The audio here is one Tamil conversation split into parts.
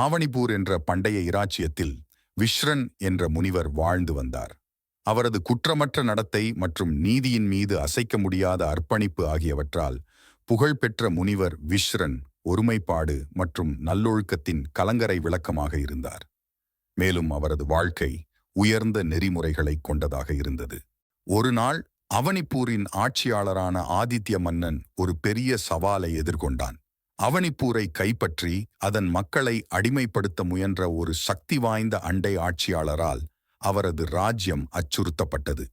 ஆவணிபூர் என்ற பண்டைய இராச்சியத்தில் விஷ்ரன் என்ற முனிவர் வாழ்ந்து வந்தார். அவரது குற்றமற்ற நடத்தை மற்றும் நீதியின் மீது அசைக்க முடியாத அர்ப்பணிப்பு ஆகியவற்றால் புகழ்பெற்ற முனிவர் விஷ்ரன் ஒருமைப்பாடு மற்றும் நல்லொழுக்கத்தின் கலங்கரை விளக்கமாக இருந்தார். மேலும் அவரது வாழ்க்கை உயர்ந்த நெறிமுறைகளை கொண்டதாக இருந்தது. ஒரு நாள் அவனிப்பூரின் ஆட்சியாளரான ஆதித்ய மன்னன் ஒரு பெரிய சவாலை எதிர்கொண்டான். அவனிப்பூரை கைப்பற்றி அதன் மக்களை அடிமைப்படுத்த முயன்ற ஒரு சக்தி வாய்ந்த அண்டை ஆட்சியாளரால் அவரது ராஜ்யம் அச்சுறுத்தப்பட்டது.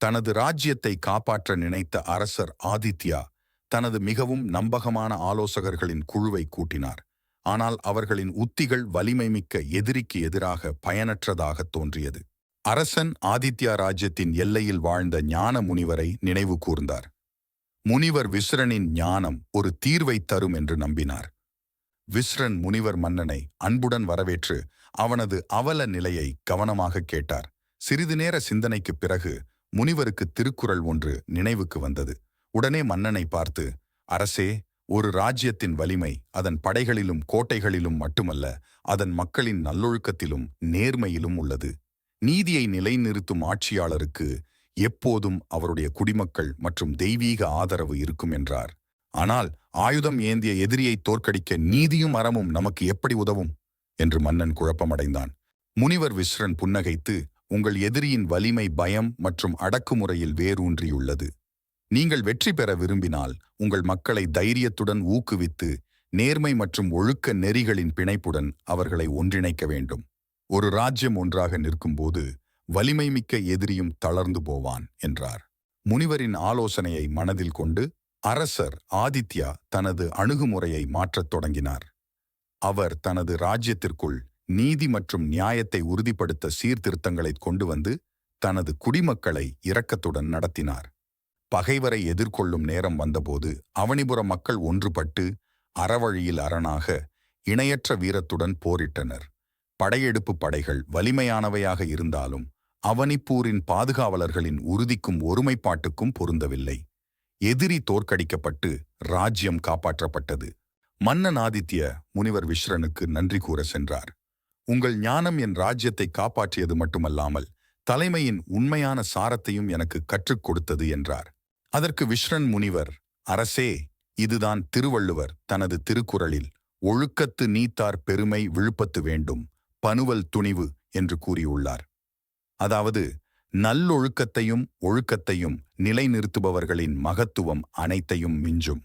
தனது ராஜ்யத்தை காப்பாற்ற நினைத்த அரசர் ஆதித்யா தனது மிகவும் நம்பகமான ஆலோசகர்களின் குழுவை கூட்டினார். ஆனால் அவர்களின் உத்திகள் வலிமை மிக்க எதிரிக்கு எதிராக பயனற்றதாக தோன்றியது. அரசன் ஆதித்யா ராஜ்யத்தின் எல்லையில் வாழ்ந்த ஞான முனிவரை நினைவு கூர்ந்தார். முனிவர் விஸ்ரனின் ஞானம் ஒரு தீர்வை தரும் என்று நம்பினார். விஸ்ரன் முனிவர் மன்னனை அன்புடன் வரவேற்று அவனது அவல நிலையை கவனமாக கேட்டார். சிறிது நேர சிந்தனைக்குப் பிறகு முனிவருக்கு திருக்குறள் ஒன்று நினைவுக்கு வந்தது. உடனே மன்னனை பார்த்து அரசே ஒரு ராஜ்யத்தின் வலிமை அதன் படைகளிலும் கோட்டைகளிலும் மட்டுமல்ல அதன் மக்களின் நல்லொழுக்கத்திலும் நேர்மையிலும் உள்ளது. நீதியை நிலைநிறுத்தும் ஆட்சியாளருக்கு எப்போதும் அவருடைய குடிமக்கள் மற்றும் தெய்வீக ஆதரவு இருக்கும் என்றார். ஆனால் ஆயுதம் ஏந்திய எதிரியை தோற்கடிக்க நீதியும் அறமும் நமக்கு எப்படி உதவும்? என்று மன்னன் குழப்பமடைந்தான். முனிவர் விஸ்ரன் புன்னகைத்து உங்கள் எதிரியின் வலிமை பயம் மற்றும் அடக்குமுறையில் வேரூன்றியுள்ளது. நீங்கள் வெற்றி பெற விரும்பினால் உங்கள் மக்களை தைரியத்துடன் ஊக்குவித்து நேர்மை மற்றும் ஒழுக்க நெறிகளின் பிணைப்புடன் அவர்களை ஒன்றிணைக்க வேண்டும். ஒரு ராஜ்யம் ஒன்றாக நிற்கும்போது வலிமை மிக்க எதிரியும் தளர்ந்து போவான் என்றார். முனிவரின் ஆலோசனையை மனதில் கொண்டு அரசர் ஆதித்யா தனது அணுகுமுறையை மாற்றத் தொடங்கினார். அவர் தனது ராஜ்யத்திற்குள் நீதி மற்றும் நியாயத்தை உறுதிப்படுத்த சீர்திருத்தங்களை கொண்டு வந்து தனது குடிமக்களை இரக்கத்துடன் நடத்தினார். பகைவரை எதிர்கொள்ளும் நேரம் வந்தபோது அவனிபுர மக்கள் ஒன்றுபட்டு அறவழியில் அரணாக இணையற்ற வீரத்துடன் போரிட்டனர். படையெடுப்பு படைகள் வலிமையானவையாக இருந்தாலும் அவனிப்பூரின் பாதுகாவலர்களின் உறுதிக்கும் ஒருமைப்பாட்டுக்கும் பொருந்தவில்லை. எதிரி தோற்கடிக்கப்பட்டு ராஜ்யம் காப்பாற்றப்பட்டது. மன்னன் ஆதித்ய முனிவர் விஸ்ரனுக்கு நன்றி கூற சென்றார். உங்கள் ஞானம் என் ராஜ்யத்தை காப்பாற்றியது மட்டுமல்லாமல் தலைமையின் உண்மையான சாரத்தையும் எனக்கு கற்றுக் கொடுத்தது என்றார். அதற்கு விஸ்ரன் முனிவர் அரசே இதுதான் திருவள்ளுவர் தனது திருக்குறளில் ஒழுக்கத்து நீத்தார் பெருமை விழுப்பத்து வேண்டும் பனுவல் துணிவு என்று கூறியுள்ளார். அதாவது நல்லொழுக்கத்தையும் ஒழுக்கத்தையும் நிலைநிறுத்துபவர்களின் மகத்துவம் அனைத்தையும் மிஞ்சும்.